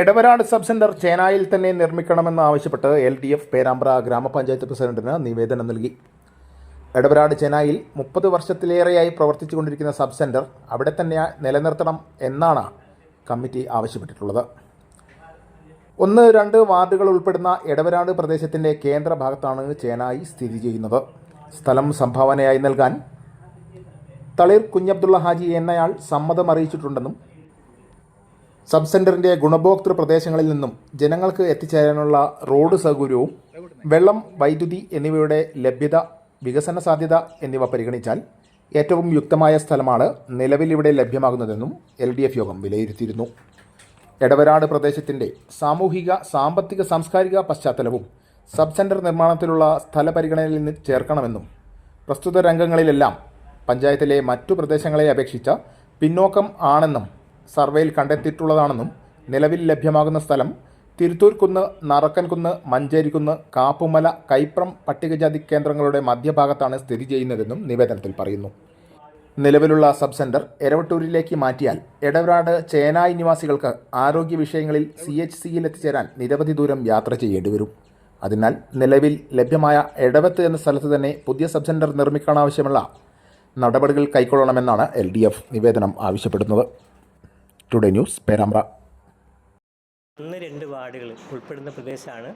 Edavarad sub centre ചേനായിൽ തന്നെ നിർമ്മിക്കണമെന്ന് ആവശ്യപ്പെട്ട് L D F Perambra ഗ്രാമപഞ്ചായത്ത് പ്രസിഡന്റിന് നിവേദനം നൽകി. എടവരാട് ചേനായിൽ മുപ്പത് വർഷത്തിലേറെയായി പ്രവർത്തിച്ചുകൊണ്ടിരിക്കുന്ന സബ് സെന്റർ അവിടെ തന്നെ നിലനിർത്തണം എന്നാണ് കമ്മിറ്റി ആവശ്യപ്പെട്ടിട്ടുള്ളത്. ഒന്ന് രണ്ട് വാർഡുകൾ ഉൾപ്പെടുന്ന എടവരാട് പ്രദേശത്തിന്റെ കേന്ദ്ര ഭാഗത്താണ് ചേനായി സ്ഥിതി ചെയ്യുന്നത്. സ്ഥലം സംഭാവനയായി നൽകാൻ തളിർ കുഞ്ഞബ്ദുള്ള ഹാജി എന്നയാൾ സമ്മതം അറിയിച്ചിട്ടുണ്ടെന്നും സബ് സെന്ററിന്റെ ഗുണഭോക്തൃ പ്രദേശങ്ങളിൽ നിന്നും ജനങ്ങൾക്ക് എത്തിച്ചേരാനുള്ള റോഡ് സൗകര്യവും വെള്ളം വൈദ്യുതി എന്നിവയുടെ ലഭ്യത വികസന സാധ്യത എന്നിവ പരിഗണിച്ചാൽ ഏറ്റവും യുക്തമായ സ്ഥലമാണ് നിലവിൽ ഇവിടെ ലഭ്യമാകുന്നതെന്നും എൽ ഡി എഫ് യോഗം വിലയിരുത്തിയിരുന്നു. എടവരാട് പ്രദേശത്തിന്റെ സാമൂഹിക സാമ്പത്തിക സാംസ്കാരിക പശ്ചാത്തലവും സബ് സെന്റർ നിർമ്മാണത്തിലുള്ള സ്ഥല പരിഗണനയിൽ നിന്ന് ചേർക്കണമെന്നും പ്രസ്തുത രംഗങ്ങളിലെല്ലാം പഞ്ചായത്തിലെ മറ്റു പ്രദേശങ്ങളെ അപേക്ഷിച്ച പിന്നോക്കം ആണെന്നും സർവേയിൽ കണ്ടെത്തിയിട്ടുള്ളതാണെന്നും നിലവിൽ ലഭ്യമാകുന്ന സ്ഥലം തിരുത്തൂർക്കുന്ന് നറക്കൻകുന്ന് മഞ്ചേരിക്കുന്ന് കാപ്പുമല കൈപ്രം പട്ടികജാതി കേന്ദ്രങ്ങളുടെ മധ്യഭാഗത്താണ് സ്ഥിതി ചെയ്യുന്നതെന്നും നിവേദനത്തിൽ പറയുന്നു. നിലവിലുള്ള സബ് സെന്റർ എരവട്ടൂരിലേക്ക് മാറ്റിയാൽ എടവരാട് ചേനായി നിവാസികൾക്ക് ആരോഗ്യ വിഷയങ്ങളിൽ സി എച്ച് സിയിൽ എത്തിച്ചേരാൻ നിരവധി ദൂരം യാത്ര ചെയ്യേണ്ടി വരും. അതിനാൽ നിലവിൽ ലഭ്യമായ എടവത്ത് എന്ന സ്ഥലത്ത് തന്നെ പുതിയ സബ് സെന്റർ നിർമ്മിക്കാനാവശ്യമുള്ള നടപടികൾ കൈക്കൊള്ളണമെന്നാണ് എൽ ഡി എഫ് നിവേദനം ആവശ്യപ്പെടുന്നത്. ടുഡേ ന്യൂസ് പേരാമ്പ്ര ഒന്ന് രണ്ട് വാർഡുകൾ ഉൾപ്പെടുന്ന പ്രദേശമാണ്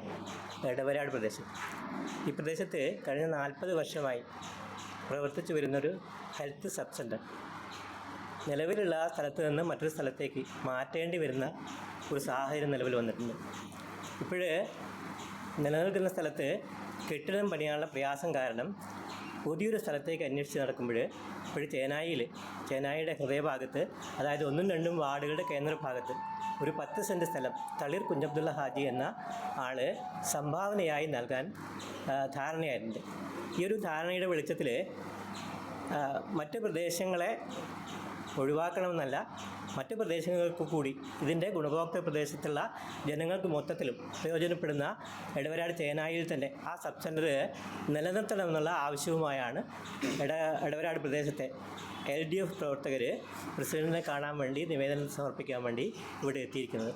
ഇടവരാട് പ്രദേശം. ഈ പ്രദേശത്ത് കഴിഞ്ഞ നാൽപ്പത് വർഷമായി പ്രവർത്തിച്ചു വരുന്നൊരു ഹെൽത്ത് സബ് സെന്റർ നിലവിലുള്ള സ്ഥലത്ത് നിന്ന് മറ്റൊരു സ്ഥലത്തേക്ക് മാറ്റേണ്ടി വരുന്ന ഒരു സാഹചര്യം നിലവിൽ വന്നിട്ടുണ്ട്. ഇപ്പോഴേ നിലനിൽക്കുന്ന സ്ഥലത്ത് കെട്ടിടം പണിയാനുള്ള പ്രയാസം കാരണം പുതിയൊരു സ്ഥലത്തേക്ക് അന്വേഷിച്ച് നടക്കുമ്പോൾ ഇപ്പോൾ ചേനായിൽ ചേനായിയുടെ ഹൃദയഭാഗത്ത് അതായത് ഒന്നും രണ്ടും വാർഡുകളുടെ കേന്ദ്രഭാഗത്ത് ഒരു പത്ത് സെന്റ് സ്ഥലം തളിർ കുഞ്ഞബ്ദുള്ള ഹാജി എന്ന ആൾ സംഭാവനയായി നൽകാൻ ധാരണയായിട്ടുണ്ട്. ഈ ഒരു ധാരണയുടെ വെളിച്ചത്തിൽ മറ്റ് പ്രദേശങ്ങളെ ഒഴിവാക്കണമെന്നല്ല മറ്റ് പ്രദേശങ്ങൾക്ക് കൂടി ഇതിന്റെ ഗുണഭോക്തൃ പ്രദേശത്തുള്ള ജനങ്ങൾക്ക് മൊത്തത്തിലും പ്രയോജനപ്പെടുന്ന ഇടവരാട് ചേനായിൽ തന്നെ ആ സബ് സെന്റർ നിലനിർത്തണമെന്നുള്ള ആവശ്യവുമായാണ് ഇട ഇടവരാട് പ്രദേശത്തെ എൽ ഡി എഫ് പ്രവർത്തകർ പ്രസിഡന്റിനെ കാണാൻ വേണ്ടി നിവേദനം സമർപ്പിക്കാൻ വേണ്ടി ഇവിടെ എത്തിയിരിക്കുന്നത്.